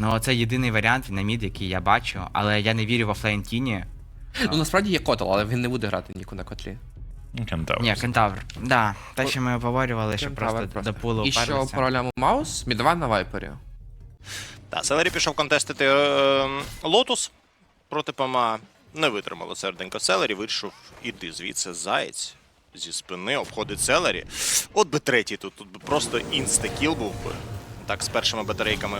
Ну, це єдиний варіант на мід, який я бачу, але я не вірю в офлейн Тіні. Ну насправді є котел, але він не буде грати ніку на котлі. Кентавр. Ні, кентавр. Да, те, що ми обговорювали, що Кентавр просто, просто. до пулу І що вперлися. по ролям Маус, мідва на вайпері. Та, Селері пішов контестити е, Лотус проти ПМА. Не витримало серденько Селері, вирішив іти звідси заєць. Зі спини обходить Селері. От би третій тут, тут би просто інста-кіл був би. Так, з першими батарейками.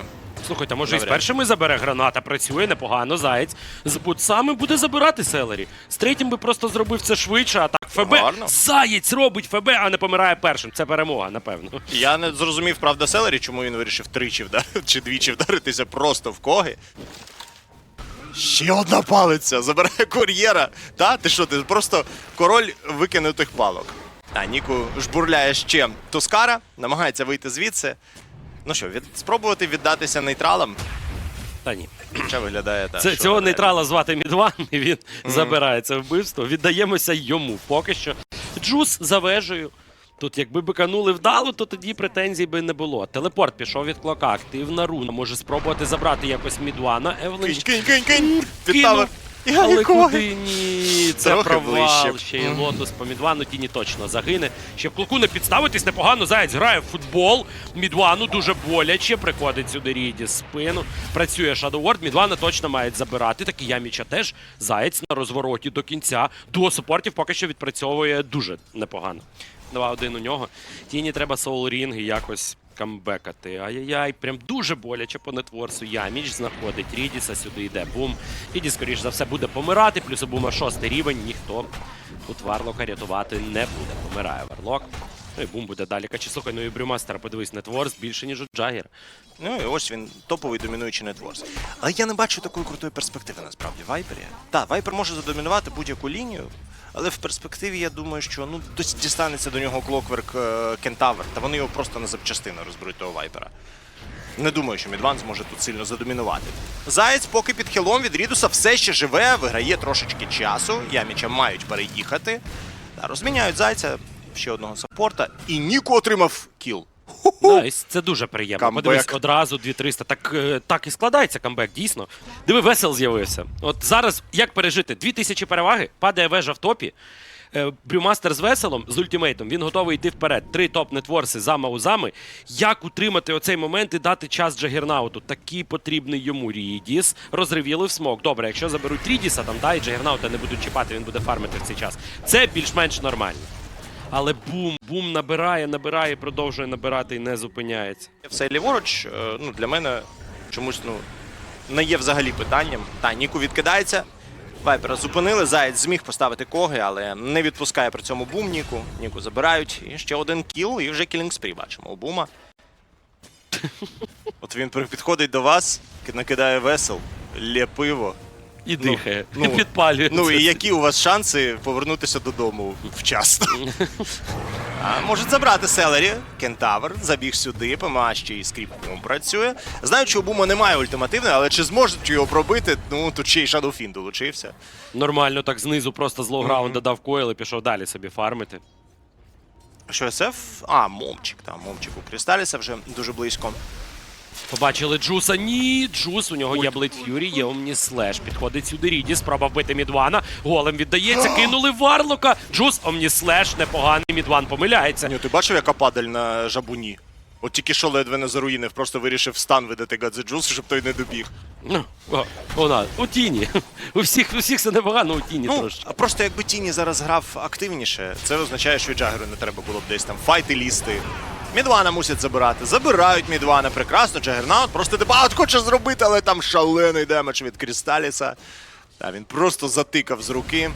Слухайте, може і з першими забере граната, працює непогано, заєць. З бутсами буде забирати селері. З третім би просто зробив це швидше, а так ФБ. Гарно. Заєць робить ФБ, а не помирає першим. Це перемога, напевно. Я не зрозумів, правда, Селері, чому він вирішив тричі вдарити чи двічі вдаритися просто в коги. Ще одна палиця! Забирає кур'єра. Та, ти що, ти просто король викинутих палок. А Ніку жбурляє ще Тускара, намагається вийти звідси. Ну що, від... спробувати віддатися нейтралам. Та ні. Хоча виглядає так. Це, що цього нейтрала звати Мідван, і він забирає це вбивство. Віддаємося йому поки що. Джус за вежею. Тут, якби биканули вдало, то тоді претензій би не було. Телепорт пішов від клока, активна руна. Може спробувати забрати якось Мідвана. Евелин Кинь, кинь, кинь, кинь! Під Кинув. тавер. Я Але нікого. куди ні? Це Трохи провал. ближче. Ще й лотус по Мідвану тіні точно загине. Ще в клоку не підставитись непогано. Заєць грає в футбол. Мідвану дуже боляче. Приходить сюди Ріді з спину. Працює Shadow Ward. Мідвана точно мають забирати. Так і Яміча теж. Заєць на розвороті до кінця. Дуо супортів поки що відпрацьовує дуже непогано. 2-1 у нього. Тіні треба Ring і якось камбекати. Ай-яй-яй, прям дуже боляче по нетворсу. Яміч знаходить Рідіса, сюди йде бум. Рідіс, скоріш за все, буде помирати, плюс у бума шостий рівень, ніхто тут Варлока рятувати не буде. Помирає Варлок. Ну і бум буде далі. Качі, слухай, ну і Брюмастер, подивись, нетворс більше, ніж у Джагер. Ну і ось він топовий домінуючий нетворс. Але я не бачу такої крутої перспективи насправді в Вайпері. Так, Вайпер може задомінувати будь-яку лінію, але в перспективі я думаю, що ну дістанеться до нього Клокверк Кентавр, та вони його просто на запчастини розберуть того Вайпера. Не думаю, що Мідван зможе тут сильно задомінувати. Заєць поки під хілом від Рідуса все ще живе, виграє трошечки часу. Яміча мають переїхати. Та, розміняють зайця, ще одного саппорта, і Ніку отримав кіл. Найс, це дуже приємно. Камбек. Подивись, одразу 2300. Так, е, так і складається камбек, дійсно. Диви, весел з'явився. От зараз як пережити? 2000 переваги, падає вежа в топі. Е, Брюмастер з веселом, з ультимейтом, він готовий йти вперед. Три топ-нетворси за маузами. Як утримати оцей момент і дати час Джагернауту? Такий потрібний йому Рідіс. Розривіли в смок. Добре, якщо заберуть Рідіса, там да, і Джагернаута не будуть чіпати, він буде фармити в цей час. Це більш-менш нормально. Але бум, бум набирає, набирає, продовжує набирати і не зупиняється. Все ліворуч, е, ну, для мене чомусь ну, не є взагалі питанням. Та, Ніку відкидається. Вайпера зупинили, Заєць зміг поставити коги, але не відпускає при цьому бум Ніку. Ніку забирають. І ще один кіл, і вже кілінг спрі бачимо у бума. От він при- підходить до вас, накидає весел, лє пиво. І дихає, ну, і підпалює. Ну і які у вас шанси повернутися додому вчасно? А, можуть забрати селері, кентавр, забіг сюди, ПМА ще і скріпком працює. Знаю, що у Бума немає ультимативної, але чи зможуть його пробити? Ну тут ще й Shadowfin долучився. Нормально так знизу просто з лоу-граунда дав койл і пішов далі собі фармити. Що СФ? А, момчик, там, момчик у Крісталіса вже дуже близько. Побачили Джуса. Ні, Джус, у нього є Блейд Ф'юрі, є Омні Слеш. Підходить сюди Ріді, спроба вбити Мідвана. Голем віддається, кинули Варлока. Джус, Омні Слеш, непоганий. Мідван помиляється. Ні, ти бачив, яка падаль на жабуні? От тільки що ледве не заруїнив, просто вирішив стан видати Гадзеджус, щоб той не добіг. Ну, о, Вона, у тіні. У всіх, у всіх все непогано, у тіні Ну, трошки. а просто якби Тіні зараз грав активніше, це означає, що і Джагеру не треба було б десь там файти лізти. Мідвана мусять забирати. Забирають Мідвана прекрасно. Джагернаут просто дебат хоче зробити, але там шалений демедж від Крісталіса. Та він просто затикав з руки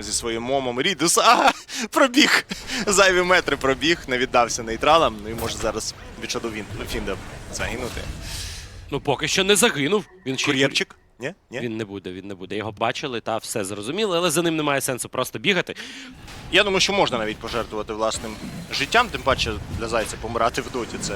зі своїм момом Рідус. А, пробіг. Зайві метри пробіг, не віддався нейтралам. Ну і може зараз від Шадовінда загинути. Ну поки що не загинув. Він ще Кур'єрчик? Ні? Ні? Він не буде, він не буде. Його бачили та все зрозуміли, але за ним немає сенсу просто бігати. Я думаю, що можна навіть пожертвувати власним життям, тим паче для зайця помирати в доті. Це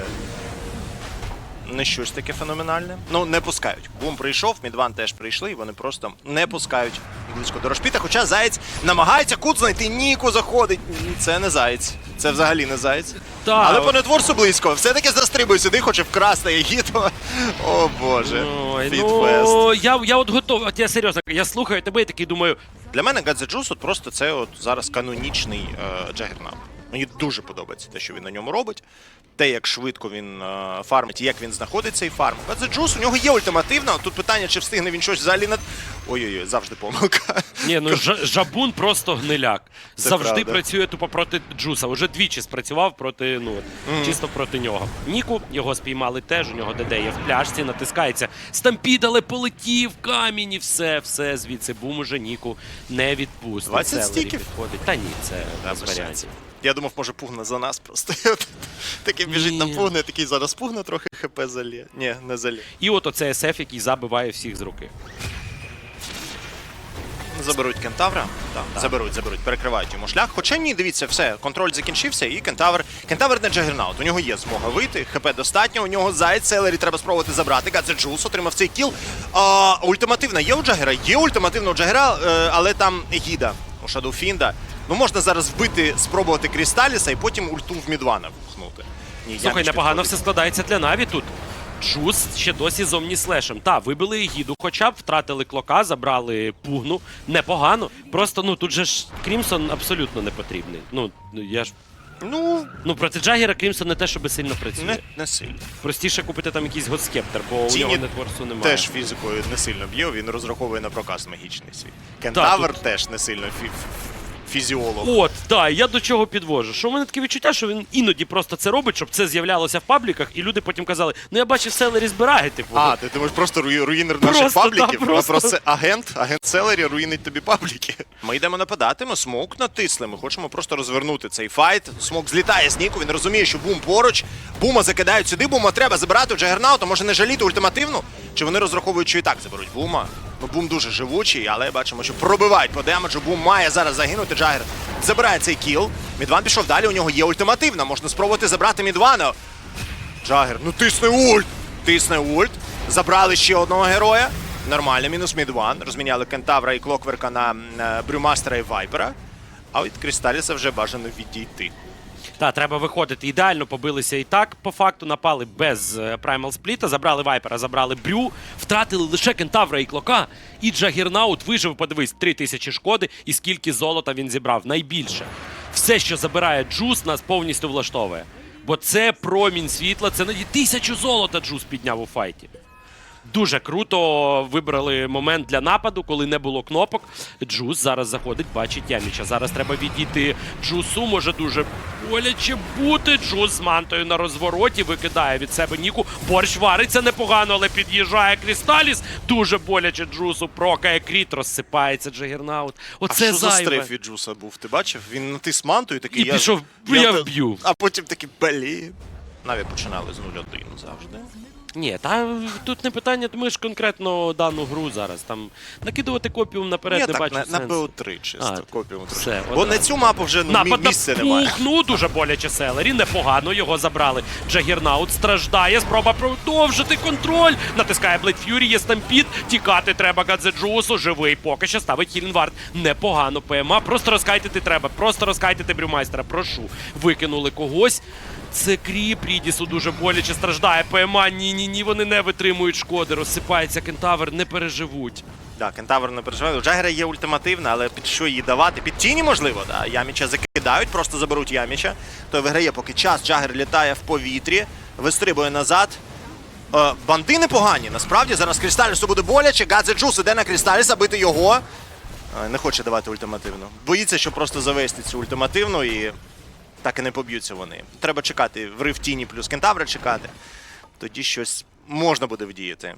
не щось таке феноменальне. Ну, не пускають. Бум прийшов, Мідван теж прийшли, і вони просто не пускають близько до Рошпіта. Хоча Заєць намагається кут знайти, Ніку заходить. Це не Заєць. Це взагалі не Заєць. Та, Але от- по нетворсу близько. Все-таки застрибує сюди, хоче вкрасти Егіто. О боже. Ой, Фітфест. ну, я, я от готовий, от я серйозно, я слухаю тебе і такий думаю, Для мене Гадзе Джус от просто це от зараз канонічний е, Джагернаут. Мені дуже подобається те, що він на ньому робить. Те, як швидко він е, фармить, і як він знаходить цей фарм. Гадзе Джус, у нього є ультимативна. Тут питання, чи встигне він щось взагалі над. Ой-ой-ой, завжди помилка. ні, ну жа- жабун просто гниляк. Це Завжди правда. працює тупо проти Джуса. Уже двічі спрацював проти, ну, от, чисто проти нього. Ніку його спіймали теж, у нього ДД є в пляшці, натискається. Стампід, але полетів, камінь і все, все звідси. Бум уже Ніку не відпустить. 20 Селері стіків? підходить. Та ні, це без варіантів. Я думав, може пугне за нас просто. Такий біжить на пугне, такий зараз пугне трохи хп залє. Ні, не залє. І от оце СФ, який забиває всіх з руки. Заберуть кентавра. Так, заберуть, заберуть, перекривають йому шлях. Хоча ні, дивіться, все, контроль закінчився, і кентавр. Кентавр не джагернаут. У нього є змога вийти. ХП достатньо. У нього заяць селері треба спробувати забрати. Гадзе Джулс отримав цей кіл. А, ультимативна є у Джагера? Є ультимативна у Джагера, е, але там гіда у Шадоуфінда. Ну можна зараз вбити, спробувати Крісталіса і потім ульту в Мідвана впхнути. Ні, Слухай, непогано все складається для Наві тут. Джус ще досі з Омніслешем. Та, вибили гіду, хоча б втратили клока, забрали пугну. Непогано. Просто ну тут же ж Крімсон абсолютно не потрібний. Ну, ну, я ж. Ну, Ну, проти Джагера Крімсон не те, щоб сильно працює. не, не сильно. Простіше купити там якийсь годскептер, бо у Тіні нього нетворсу немає. Теж фізикою не сильно б'є, він розраховує на проказ магічний свій. Кентавр тут- теж не сильно фі- фізіолог. От, так, я до чого підвожу. Що в мене таке відчуття, що він іноді просто це робить, щоб це з'являлося в пабліках, і люди потім казали: ну я бачив селері збирає, типу. А, ти думаєш, просто руї- руїнер наших Просто, пабліків? да, А просто. просто агент, агент Селері руїнить тобі пабліки. Ми йдемо нападати, ми смок натисли. Ми хочемо просто розвернути цей файт. Смок злітає з Ніку, він розуміє, що бум поруч. Бума закидають сюди, бума треба забирати у Джагернаута, може не жаліти ультимативну? Чи вони розраховують, що і так заберуть бума? Бум дуже живучий, але бачимо, що пробивають по демеджу. Бум має зараз загинути. Джагер забирає цей кіл. Мідван пішов далі, у нього є ультимативна. Можна спробувати забрати Мідвана. Джагер, ну тисне ульт! Тисне ульт. Забрали ще одного героя. Нормально, мінус мідван. Розміняли Кентавра і Клокверка на е, Брюмастера і Вайпера. А від Крісталіса вже бажано відійти. Та, треба виходити. Ідеально побилися і так. По факту напали без е, Primal Спліта, забрали Вайпера, забрали Брю, втратили лише Кентавра і Клока. І Джагернаут вижив, подивись, 3000 шкоди і скільки золота він зібрав. Найбільше. Все, що забирає Джус, нас повністю влаштовує. Бо це промінь світла, це тисячу золота Джус підняв у файті. Дуже круто вибрали момент для нападу, коли не було кнопок. Джус зараз заходить, бачить Яміча. Зараз треба відійти Джусу. Може дуже боляче бути. Джус з мантою на розвороті викидає від себе Ніку. Борщ вариться непогано, але під'їжджає Крісталіс. Дуже боляче Джусу. Прокає кріт, розсипається Джагернаут. А Оце що за зайве. стрейф від Джуса був? Ти бачив? Він натис манту і такий. І пішов, я те- вб'ю. А потім такий блін. Наві починали з 0-1 завжди. Ні, та тут не питання, ми ж конкретно дану гру зараз. Там накидувати копіум наперед Ні, не так, бачу на, на сенсу. БО3 чисто, А, копіємо все. Бо одразу. на цю мапу вже ну, мі- Напад на місця немає. пухну, дуже боляче селері. Непогано його забрали. Джагернаут страждає. Спроба продовжити контроль. Натискає Блейд Ф'юрі, є стампід. Тікати треба Гадзеджусу. Живий поки що ставить Хілінвард. Непогано ПМА. Просто розкайтити треба. Просто розкайтити брюмайстера. Прошу. Викинули когось. Це кріп, Рідісу дуже боляче страждає. ПМА. Ні, ні, ні, вони не витримують шкоди. Розсипається кентавр, не переживуть. Так, Кентавр не переживає. Джагера є ультимативна, але під що її давати? Під тіні, можливо, да. Яміча закидають, просто заберуть Яміча. Той виграє, поки час. Джагер літає в повітрі, вистрибує назад. Е, банди непогані. Насправді зараз Крісталісу буде боляче. Гадзе Джус іде на Крісталіса, бити його. Е, не хоче давати ультимативну. Боїться, що просто завести цю ультимативну і так і не поб'ються вони. Треба чекати. Врив тіні плюс Кентавра чекати. Тоді щось можна буде вдіяти.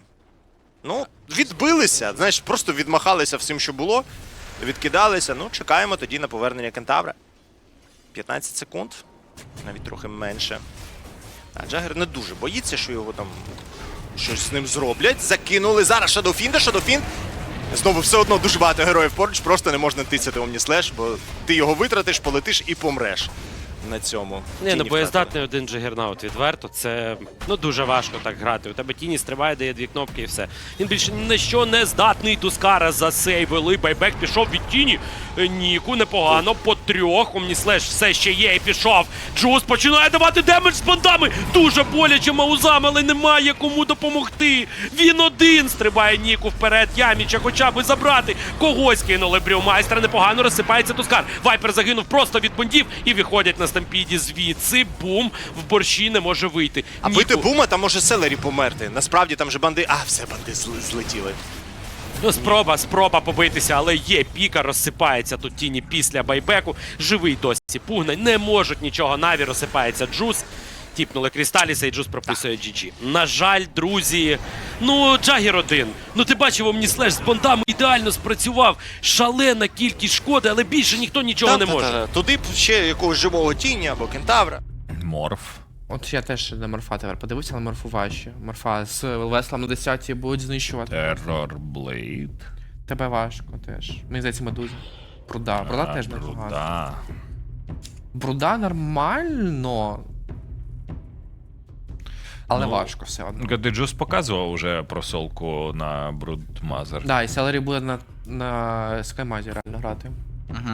Ну, відбилися, знаєш, просто відмахалися всім, що було. Відкидалися. Ну, чекаємо тоді на повернення Кентавра. 15 секунд, навіть трохи менше. А Джагер не дуже боїться, що його там щось з ним зроблять. Закинули зараз Шадофінда, Шадофін. Знову все одно дуже багато героїв поруч, просто не можна тицяти Омніслеш, бо ти його витратиш, полетиш і помреш. На цьому. Ні, ну боєздатний один джигернаут відверто. Це ну дуже важко так грати. У тебе тіні стрибає, дає дві кнопки і все. Він більше ні на що не здатний. Тускара засейвили. Байбек пішов від тіні. Е, Ніку непогано. По трьох. Омніслеш все ще є і пішов. Джус починає давати демедж з бандами. Дуже боляче маузам, але немає кому допомогти. Він один стрибає Ніку вперед. Яміча хоча б забрати. Когось кинули брюмайстра. Непогано розсипається Тускар. Вайпер загинув просто від бандів і виходять на стампіді звідси. Бум в борщі не може вийти. А Ніку- бити бума, там може селері померти. Насправді там же банди. А, все, банди зл- злетіли. Ну, спроба, спроба побитися, але є піка, розсипається тут тіні після байбеку. Живий досі пугне, не можуть нічого. Наві розсипається джус. Тіпнули Крісталіса і Джус прописує GG. На жаль, друзі. Ну, Джагер один. Ну ти бачив, Омніслеш з бандами ідеально спрацював. Шалена кількість шкоди, але більше ніхто нічого не може. Та-та-та. Туди б ще якогось живого тіні або кентавра. Морф. От я теж на морфа тепер подивився, але морфу важче. Морфа з веслом на 10 будуть знищувати. Террор Блейд. Тебе важко теж. Мені здається, медуза. Бруда. Бруда теж непогано. Бруда. Бруда нормально. Але Ну, важко все одно. Гадиджус показував уже просолку на Брудмазер. Да, і Селері буде на, на Скаймазі реально грати. Угу.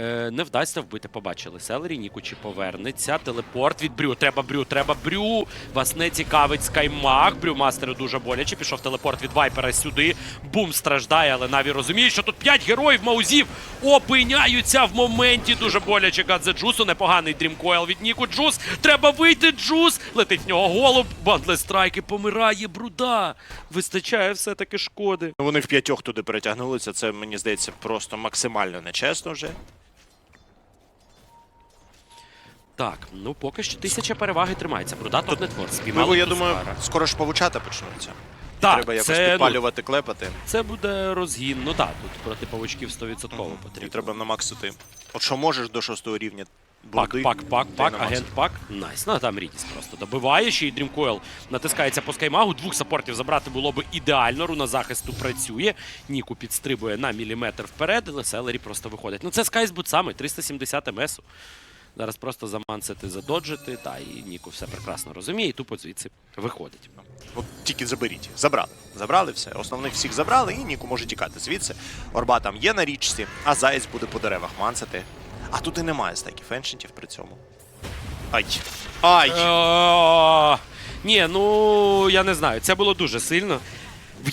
Е, не вдасться вбити, побачили. Селері, Нікучі повернеться. Телепорт від Брю. Треба Брю, треба Брю. Вас не цікавить Скаймаг. Брю мастеру дуже боляче. Пішов телепорт від Вайпера сюди. Бум страждає, але Наві розуміє, що тут 5 героїв маузів опиняються в моменті. Дуже боляче Гадзе Джусу. Непоганий дрімкойл від Ніку. Джус. Треба вийти. Джус. Летить в нього голуб. Бандле страйки. Помирає бруда. Вистачає все-таки шкоди. Ну, Вони в п'ятьох туди перетягнулися. Це мені здається просто максимально нечесно вже. Так, ну поки що тисяча переваги тримається. Бруда топ нетворк. Спіймали Можливо, я думаю, скоро ж павучата почнуться. Так, Треба якось це, ну, підпалювати, клепати. Це буде розгін. Ну так, тут проти павучків 100% І потрібно. треба намаксити. От що можеш до шостого рівня. Пак, бурди, пак, пак, пак, агент пак. Найс. Ну там Рідіс просто добиває, ще й Дрімкойл натискається по скаймагу. Двох саппортів забрати було б ідеально. Руна захисту працює. Ніку підстрибує на міліметр вперед, але Селері просто виходить. Ну це Скай з бутсами, 370 МСу. Зараз просто замансити, задоджити, та і Ніку все прекрасно розуміє, і тупо звідси виходить. От тільки заберіть. Забрали. Забрали все. Основних всіх забрали, і Ніку може тікати звідси. Орба там є на річці, а заєць буде по деревах мансити. А тут і немає стеків еншентів при цьому. Ай. Ай! Ні, ну я не знаю. Це було дуже сильно.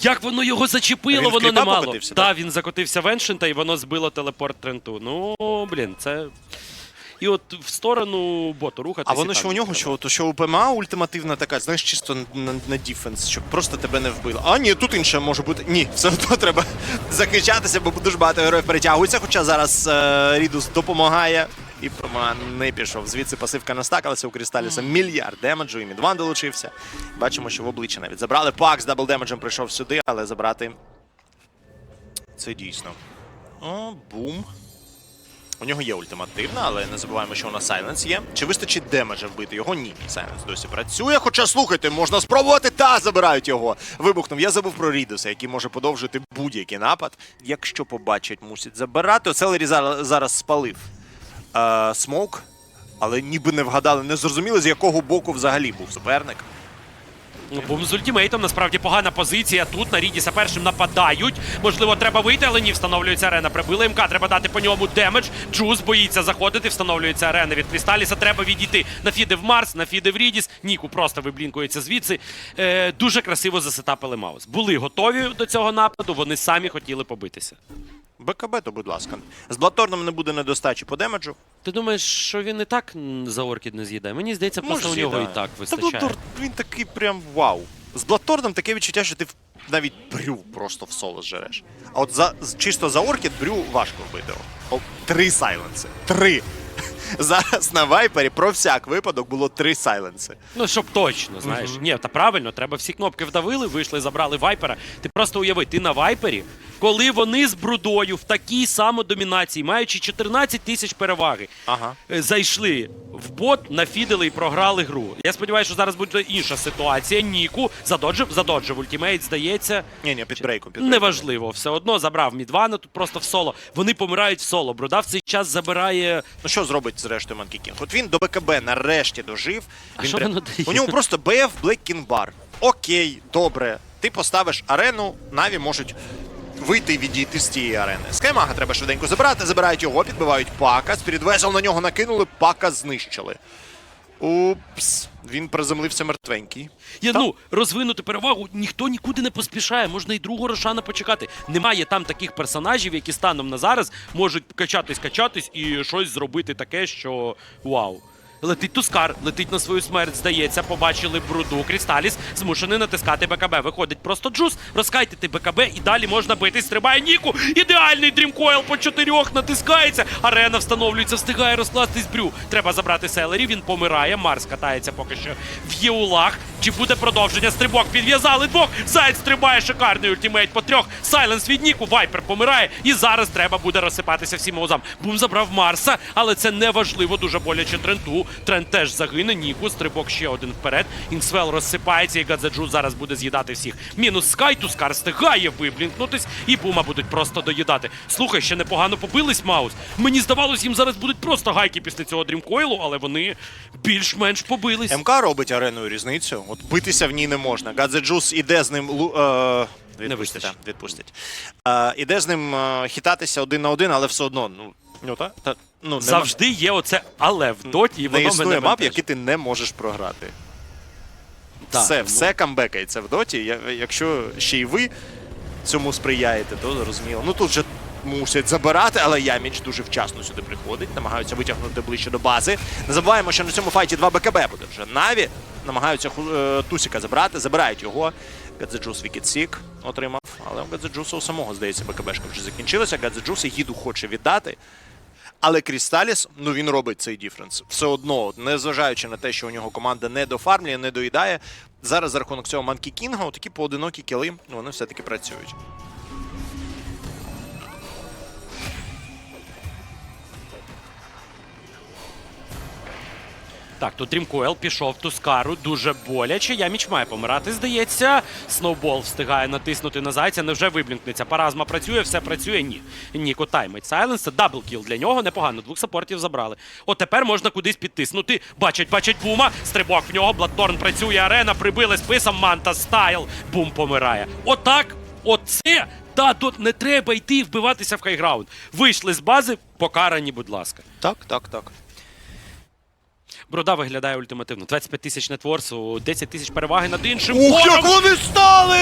Як воно його зачепило, Він воно немало. покотився, Так, так? він закотився в Еншента і воно збило телепорт Тренту. Ну, блін, це. І от в сторону боту рухатися. А воно що у нього, що, то, що у ПМА ультимативна така, знаєш, чисто на, на діфенс, щоб просто тебе не вбило. А ні, тут інше може бути. Ні, все одно треба захищатися, бо дуже багато героїв перетягується. Хоча зараз е, Рідус допомагає. І ПМА не пішов. Звідси пасивка настакалася у Крісталіса. Мільярд демеджу, і Мідван долучився. Бачимо, що в обличчя навіть забрали. Пак з дабл демеджем прийшов сюди, але забрати. Це дійсно. О, бум. У нього є ультимативна, але не забуваємо, що у нас Сайленс є. Чи вистачить демеджа вбити його? Ні. Сайленс досі працює. Хоча слухайте, можна спробувати, та забирають його. Вибухнув. Я забув про Рідуса, який може подовжити будь-який напад. Якщо побачать, мусять забирати. Селері зараз, зараз спалив е, смок, але ніби не вгадали, не зрозуміли, з якого боку взагалі був суперник. Ну, Бум з ультимейтом, насправді погана позиція. Тут на Рідіса першим нападають. Можливо, треба вийти, але ні, встановлюється арена. Прибили МК, треба дати по ньому демедж. Джуз боїться заходити, встановлюється арена від Крісталіса. Треба відійти. Нафіди в Марс, нафіди в Рідіс. Ніку просто виблінкується звідси. Е, дуже красиво засетапили Маус. Були готові до цього нападу, вони самі хотіли побитися. БКБ, то будь ласка. З Блаторном не буде недостачі по демеджу. Ти думаєш, що він і так за оркід не з'їдає? Мені здається, просто у нього і так Та вистачає. Блаторн, він такий прям вау. З Блаторном таке відчуття, що ти в- навіть брю просто в соло зжереш. А от за, з- чисто за оркід брю важко вбити. О, три сайленси. Три. Зараз на вайпері про всяк випадок було три сайленси. Ну, щоб точно, знаєш. Ні, та правильно, треба всі кнопки вдавили, вийшли, забрали вайпера. Ти просто уяви, ти на вайпері, коли вони з брудою в такій самодомінації, маючи 14 тисяч переваги, Ага. е, зайшли в бот, нафідили і програли гру. Я сподіваюся, що зараз буде інша ситуація. Ніку задоджив, задоджив ультимейт, здається. Ні, ні, під брейком. Під брейком. Неважливо, все одно забрав Мідвана тут просто в соло. Вони помирають в соло. Бруда в цей час забирає. Ну що зробить зрештою Манкі Кінг? От він до БКБ нарешті дожив. А Він що прям- воно дає? У нього просто БФ Black King Bar. Окей, добре. Ти поставиш арену, Наві можуть вийти і відійти з тієї арени. Скаймага треба швиденько забирати, забирають його, підбивають пака. Спірід Весел на нього накинули, пака знищили. Упс, він приземлився мертвенький. Я, ну, розвинути перевагу ніхто нікуди не поспішає. Можна і другого Рошана почекати. Немає там таких персонажів, які станом на зараз можуть качатись, качатись і щось зробити таке, що вау. Летить Тускар, летить на свою смерть, здається, побачили бруду. Крісталіс змушений натискати БКБ. Виходить просто джус, розкайтити БКБ і далі можна бити. Стрибає Ніку. Ідеальний дрімкойл по чотирьох натискається. Арена встановлюється, встигає розкластись брю. Треба забрати селері. Він помирає. Марс катається поки що в єулах. Чи буде продовження? Стрибок підв'язали двох. Зайць стрибає шикарний ультимейт по трьох. Сайленс від Ніку. Вайпер помирає. І зараз треба буде розсипатися всім маузам. Бум забрав Марса, але це не важливо. Дуже боляче Тренту. Трент теж загине. Ніку. Стрибок ще один вперед. Інсвел розсипається, і Гадзаджу зараз буде з'їдати всіх. Мінус Скай, Тускар встигає виблінкнутись, і Бума будуть просто доїдати. Слухай, ще непогано побились Маус. Мені здавалось, їм зараз будуть просто гайки після цього дрімкойлу, але вони більш-менш побились. МК робить ареною різницю. От битися в ній не можна. Гадзе Джус іде з ним. Е... Відпустять, вистачить. та, відпустять. Е, іде з ним е, хитатися один на один, але все одно. Ну, ну, та, та, ну, Завжди є оце але в доті, і не воно існує мене мап, які ти не можеш програти. Так, все, ну. все камбекається в доті. Якщо ще й ви цьому сприяєте, то зрозуміло. Ну тут же мусять забирати, але Яміч дуже вчасно сюди приходить, намагаються витягнути ближче до бази. Не забуваємо, що на цьому файті 2 БКБ буде вже. Наві намагаються е, Тусіка забрати, забирають його. Гадзеджус Вікіт Сік отримав, але у Гадзеджуса у самого, здається, БКБшка вже закінчилася. Гадзеджус їду хоче віддати. Але Крісталіс, ну він робить цей діфренс. Все одно, незважаючи на те, що у нього команда не дофармлює, не доїдає. Зараз за рахунок цього Манкі Кінга, такі поодинокі кіли, вони все-таки працюють. Так, тут Дрімкойл пішов Тускару, дуже боляче. Яміч має помирати, здається. Сноубол встигає натиснути на зайця, невже виблінкнеться. Паразма працює, все працює. Ні. Ніко таймить. Сайленс, даблкіл для нього непогано. Двох саппортів забрали. От тепер можна кудись підтиснути. Бачать, бачать бума. Стрибок в нього. Бладторн працює, арена, прибили списом. Манта стайл. Бум помирає. Отак, оце. Та тут не треба йти і вбиватися в хайграунд. Вийшли з бази, покарані, будь ласка. Так, так, так. Бруда виглядає ультимативно. 25 тисяч нетворсу, 10 тисяч переваги над іншим. Ух, як вони стали!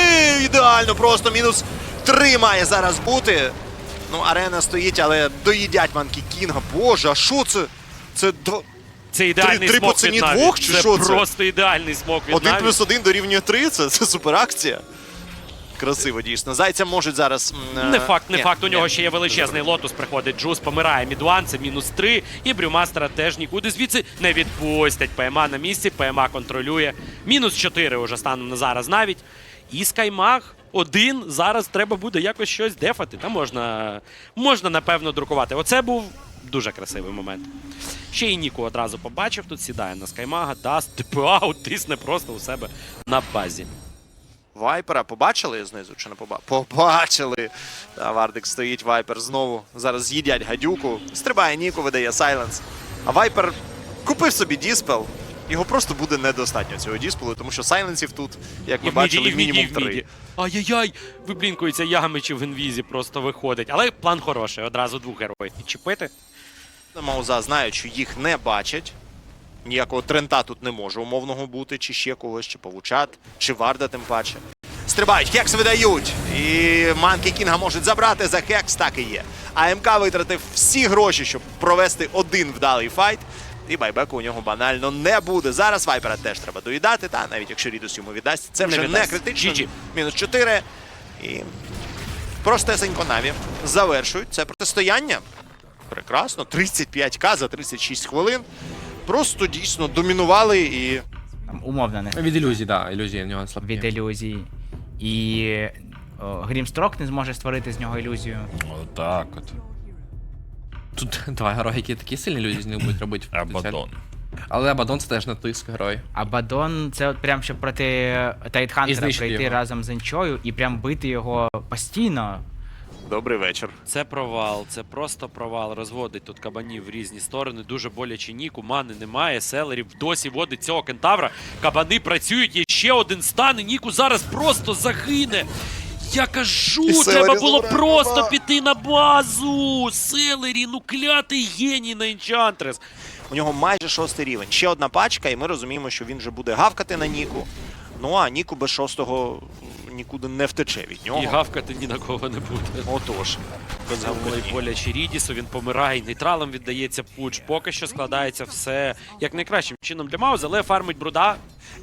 Ідеально, просто мінус три має зараз бути. Ну, арена стоїть, але доїдять Манкі Кінга. Боже, а що це? Це дв... Це ідеальний три по смок ціні від двох, чи це що це? просто ідеальний смок від один Наві. плюс один дорівнює три. Це, це суперакція. Красиво, дійсно. Зайця можуть зараз. Не факт, не ні, факт. У нього ні. ще є величезний лотус. Приходить Джус, помирає Мідуан, це мінус 3. І Брюмастера теж нікуди звідси не відпустять. ПМА на місці, ПМА контролює. Мінус 4 уже станом на зараз навіть. І Скаймаг один. Зараз треба буде якось щось дефати. Та можна, можна напевно друкувати. Оце був дуже красивий момент. Ще й Ніку одразу побачив, тут сідає на Скаймага, даст ТПА, тисне просто у себе на базі. Вайпера побачили знизу чи не побачили? Побачили. Та Вардик стоїть, Вайпер знову. Зараз з'їдять гадюку. Стрибає Ніку, видає Сайленс. А Вайпер купив собі діспел. Його просто буде недостатньо цього діспелу, тому що сайленсів тут, як ми І в міді, бачили, і в міді, мінімум і в міді. три. Ай-яй-яй, виблінкується ягамичі в інвізі, просто виходить. Але план хороший, одразу двох героїв підчепити. Мауза знають, що їх не бачать. Ніякого трента тут не може умовного бути, чи ще когось, чи Павучат, чи Варда тим паче. Стрибають, хекс видають. І Манкі Кінга можуть забрати за хекс, так і є. А МК витратив всі гроші, щоб провести один вдалий файт. І байбеку у нього банально не буде. Зараз Вайпера теж треба доїдати, та навіть якщо Рідус йому віддасть, це вже не, віддасть. критично. GG. Мінус 4. І простесенько Наві завершують це протистояння. Прекрасно. 35к за 36 хвилин. Просто дійсно домінували і. Там, умовно не Від ілюзій, так, да, ілюзії в нього слабкі. від ілюзій. І Грімстрок не зможе створити з нього ілюзію. Отак от. Тут два герої, які такі сильні люди з них будуть робити. Абадон. Але Абадон це теж не тиск герой. А Бадон це от прям щоб проти Тайтхантера знищити прийти його. разом з Енчою і прям бити його постійно. Добрий вечір. Це провал, це просто провал. Розводить тут кабанів в різні сторони. Дуже боляче Ніку. Мани немає. Селерів досі водить цього кентавра. Кабани працюють. Є ще один стан. І Ніку зараз просто загине. Я кажу, І Селері треба було забирає просто баба. піти на базу. Селері, ну клятий геній на Енчантрес. У нього майже шостий рівень. Ще одна пачка, і ми розуміємо, що він вже буде гавкати на Ніку. Ну а Ніку без шостого нікуди не втече від нього. І гавкати ні на кого не буде. Отож. Без боляче Рідісу, він помирає, нейтралом віддається пуч. Поки що складається все як найкращим чином для Мауза, але фармить бруда.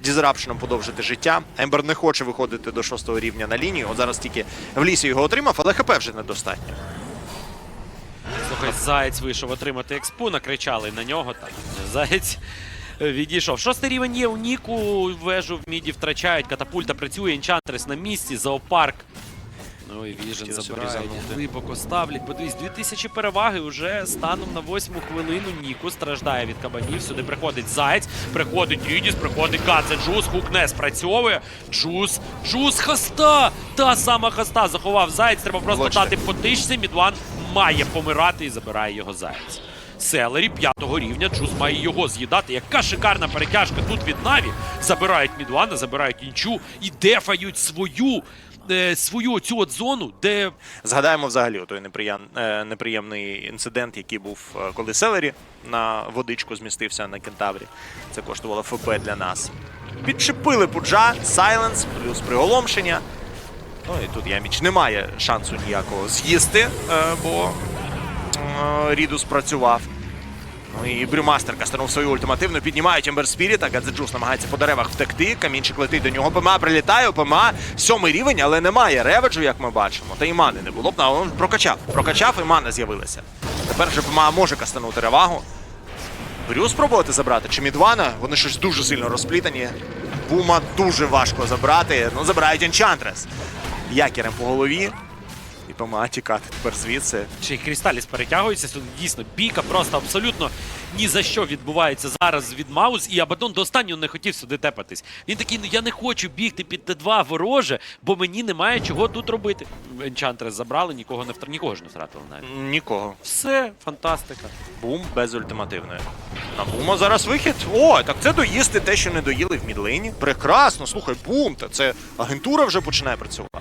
Дізрапшеном подовжити життя. Ембер не хоче виходити до шостого рівня на лінію. От зараз тільки в лісі його отримав, але ХП вже недостатньо. Слухай, Заєць вийшов отримати експу, накричали на нього. Так, Заєць відійшов. Шостий рівень є у Ніку, вежу в міді втрачають, катапульта працює, Енчантрес на місці, зоопарк. Ну і Віжен забирає, глибоко ставлять. Подивись, 2000 переваги вже станом на восьму хвилину Ніку страждає від кабанів. Сюди приходить Заєць, приходить Рідіс, приходить Каце Джус, хук не спрацьовує. Джус, Джус, хаста! Та сама хаста заховав Заєць, треба просто Влучте. дати по тичці. Мідван має помирати і забирає його Заєць. Селері п'ятого рівня, Джус має його з'їдати. Яка шикарна перетяжка тут від Наві. Забирають Мідвана, забирають інчу і дефають свою, е, свою цю от зону, де Згадаємо взагалі той неприєм... е, неприємний інцидент, який був, е, коли Селері на водичку змістився на кентаврі. Це коштувало ФП для нас. Підчепили пуджа, сайленс, плюс приголомшення. Ну і тут Яміч не має шансу ніякого з'їсти, бо Рідус працював. Ну і Брюмастер кастанув свою ультимативну, піднімають Ембер Спіріт, а Гадзеджус намагається по деревах втекти. Камінчик летить до нього. ПМА прилітає, ПМА сьомий рівень, але немає реведжу, як ми бачимо. Та і мани не було б, але він прокачав. Прокачав і мана з'явилася. Тепер вже ПМА може кастанути ревагу. Брю спробувати забрати. Чи Мідвана? Вони щось дуже сильно розплітані. Бума дуже важко забрати. Ну, забирають Енчантрес. Якірем по голові. І ПМА тікати тепер звідси. Чи Крісталіс перетягується, тут дійсно бійка просто абсолютно ні за що відбувається зараз від Маус, і Абадон до останнього не хотів сюди тепатись. Він такий, ну я не хочу бігти під Т2 вороже, бо мені немає чого тут робити. Енчантрес забрали, нікого не втр... нікого ж не втратили навіть. Нікого. Все, фантастика. Бум без ультимативної. На бума зараз вихід. О, так це доїсти те, що не доїли в мідлейні. Прекрасно, слухай, бум, та це агентура вже починає працювати.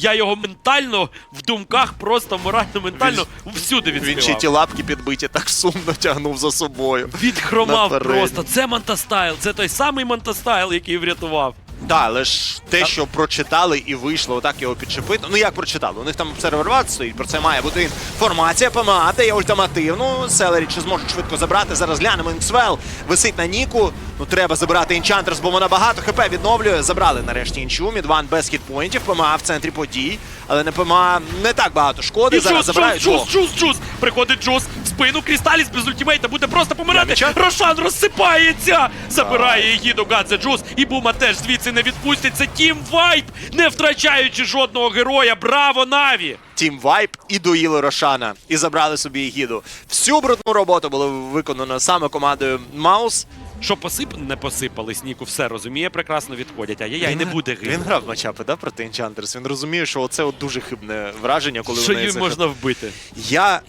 Я його ментально в думках, просто морально, ментально всюди Він ще ті лапки підбиті так сумно тягнув за собою. Відхромав просто. Це Мантастайл, це той самий Мантастайл, який врятував. Так, але ж те, що прочитали і вийшло отак його підчепити. Ну як прочитали? У них там сервер стоїть, про це має бути інформація. ПМА дає ультимативну. Селері чи зможуть швидко забрати. Зараз глянемо. Інксвел висить на Ніку. Ну треба забирати Інчантерс, бо вона багато хп відновлює. Забрали нарешті інчу. Мідван без хітпоінтів. ПМА в центрі подій. Але не ПМА не так багато шкоди. І Зараз забирають. Джус, О, Джус, Джус, Джус! Приходить Джус в спину, Крісталіс без ультимейта буде просто помирати. Рошан розсипається! Забирає її до Гадзе Джус. І Бума теж звідси не відпустить. Це Тім Вайп, не втрачаючи жодного героя. Браво, Наві! Тім Вайп і доїли Рошана, і забрали собі гіду. Всю брудну роботу було виконано саме командою Маус. Що посип... не посипались, Ніку все розуміє, прекрасно відходять. Ай-яй-яй, не буде Він грав матчапи, да, проти Enchantress. Він розуміє, що це от дуже хибне враження, коли Що вони їм можна вбити? Я.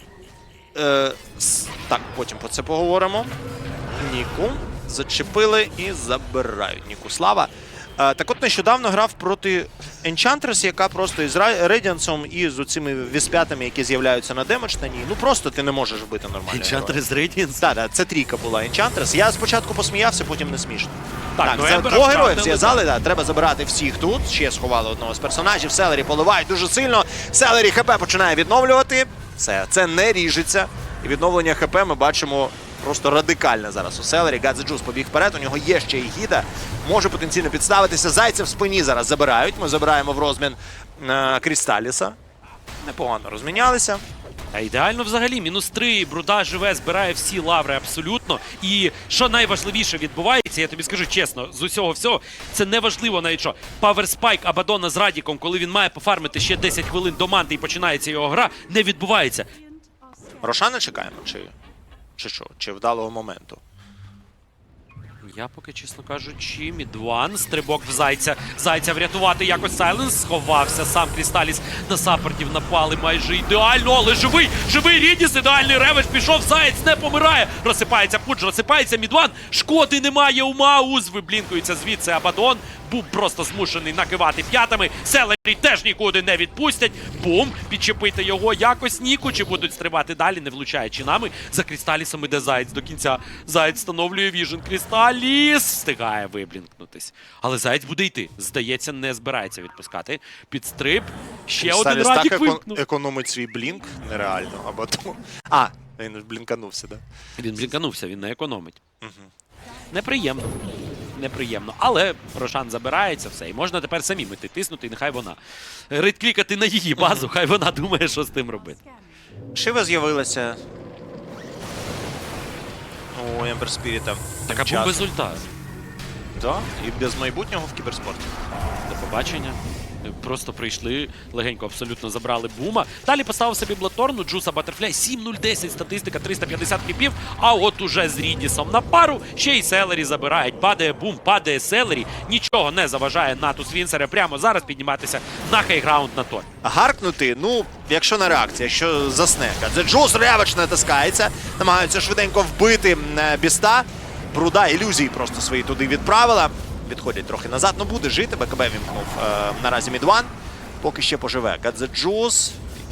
Е, с- так, потім про це поговоримо. Ніку зачепили і забирають Ніку Слава. Е, так от нещодавно грав проти Enchantress, яка просто із Рейдіансом і з оцими віспятами, які з'являються на демедж на ній. Ну просто ти не можеш вбити нормально. Enchantress Radiance? Так, так, це трійка була Enchantress. Я спочатку посміявся, потім не смішно. Так, Так, ну, за двох героїв зв'язали, да, треба забирати всіх тут. Ще сховали одного з персонажів. Селері поливають дуже сильно. Селері ХП починає відновлювати. Все, це не ріжеться. І відновлення ХП ми бачимо просто радикальне зараз у Селері. Гадзеджус побіг вперед. У нього є ще і гіда. Може потенційно підставитися. Зайця в спині зараз забирають. Ми забираємо в розмін е, Крісталіса. Непогано розмінялися. А ідеально взагалі, мінус 3, бруда живе, збирає всі лаври абсолютно. І що найважливіше відбувається, я тобі скажу чесно, з усього всього, це не важливо навіть що. Паверспайк Абадона з Радіком, коли він має пофармити ще 10 хвилин до манти і починається його гра, не відбувається. Рошана чекаємо, чи, чи що? Чи вдалого моменту? Я поки, чесно кажучи, мідван, стрибок в зайця. Зайця врятувати якось Сайленс. Сховався сам Крісталіс на саппортів напали майже ідеально, але живий! Живий Рідіс, ідеальний ревеш пішов, заєць не помирає. Розсипається пудж, розсипається мідван. Шкоди немає у Мауз. Виблінкується звідси Абадон. Був просто змушений накивати п'ятами. Селері теж нікуди не відпустять. Бум! Підчепити його якось Ніку. Чи будуть стрибати далі, не влучаючи нами. За Крісталісом іде Заєць до кінця. Заєць встановлює віжен. Крісталіс встигає виблінкнутись. Але Заєць буде йти. Здається, не збирається відпускати. Підстриб. Ще один Крісталіс так радік вимкнув. економить свій блінк нереально, або то. А, він блінканувся, да? Він блінканувся, він не економить. Неприємно. Неприємно. Але Рошан забирається все. І можна тепер самі мити тиснути, і нехай вона. Редклікати на її базу, хай вона думає, що з тим робити. Шива з'явилася. У Ембер Спіріта. Так а був без ульта. Да, і без майбутнього в кіберспорті. До побачення. Просто прийшли, легенько абсолютно забрали бума. Далі поставив собі Блаторну, Джуса Батерфляй, 7-0-10, статистика 350 кріпів. А от уже з Рідісом на пару ще й Селері забирають. Падає бум, падає Селері. Нічого не заважає Натус Вінсера прямо зараз підніматися на хайграунд на той. Гаркнути, ну, якщо на реакція, якщо засне. Адже Джус Ревич натискається, намагаються швиденько вбити е, біста. Бруда ілюзії просто свої туди відправила. Відходять трохи назад. Ну буде жити. БКБ вімкнув е, наразі Мідван. Поки ще поживе. Гадзе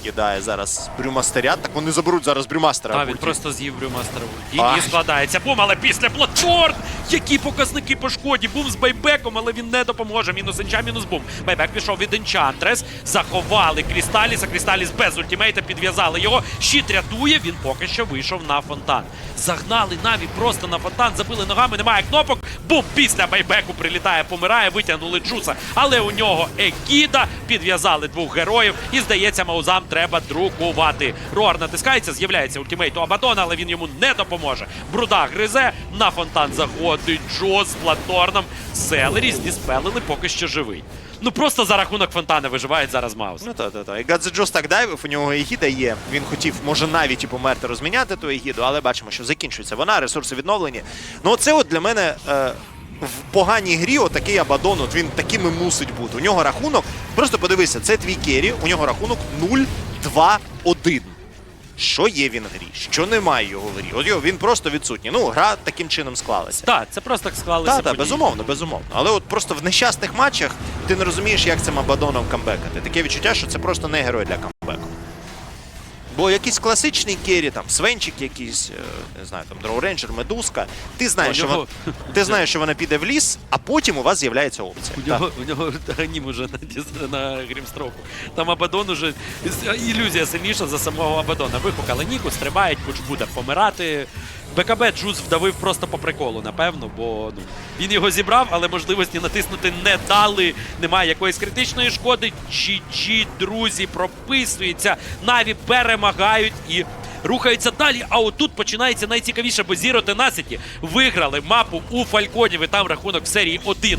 Кидає зараз Брюмастеря. Так вони заберуть зараз Брюмастера. В він просто з'їв Брюмастера. І, Ай. і складається бум, але після платформ! Які показники по шкоді? Бум з байбеком, але він не допоможе. Мінус енча, мінус бум. Байбек пішов від Енчантрес. Заховали Крісталіса. Крісталіс без ультимейта підв'язали його. Щит рятує. Він поки що вийшов на фонтан. Загнали Наві просто на фонтан, забили ногами, немає кнопок. Бум! Після байбеку прилітає, помирає, витягнули Джуса. Але у нього Егіда. Підв'язали двох героїв. І здається, маузам треба друкувати. Рор натискається, з'являється ультимейт у Абадона, але він йому не допоможе. Бруда гризе, на фонтан заходить Джо з платорном. Селері здіспелили, поки що живий. Ну просто за рахунок фонтана виживають зараз Маус. Ну так, так, так. І Гадзе Джус так дайвив, у нього егіда є. Він хотів, може, навіть і померти, розміняти ту егіду, але бачимо, що закінчується вона, ресурси відновлені. Ну, це от для мене е, в поганій грі отакий Абадон, от він таким і мусить бути. У нього рахунок, просто подивися, це твій керрі, у нього рахунок 0-2-1. Що є він в грі? Що немає його в грі? От його він просто відсутній. Ну, гра таким чином склалася. Так, це просто так склалися. Так, так, безумовно, безумовно. Але от просто в нещасних матчах ти не розумієш, як цим Абадоном камбекати. Таке відчуття, що це просто не герой для камбеку. Бо якийсь класичний керрі, там Свенчик якийсь, е, не знаю, там Дроу Рейнджер, Медузка. Ти знаєш, що вона, ти знаєш, що вона піде в ліс, а потім у вас з'являється опція. У нього, у нього ганім уже на, на Грімстроку. Там Абадон уже ілюзія сильніша за самого Абадона. Вихукали Ніку, стрибають, Пуч буде помирати. БКБ Джуз вдавив просто по приколу, напевно, бо ну, він його зібрав, але можливості натиснути не дали. Немає якоїсь критичної шкоди. GG, друзі, прописується. Наві перемагають і рухаються далі. А отут починається найцікавіше, бо Zero Tenacity виграли мапу у Фальконів, і там рахунок в серії 1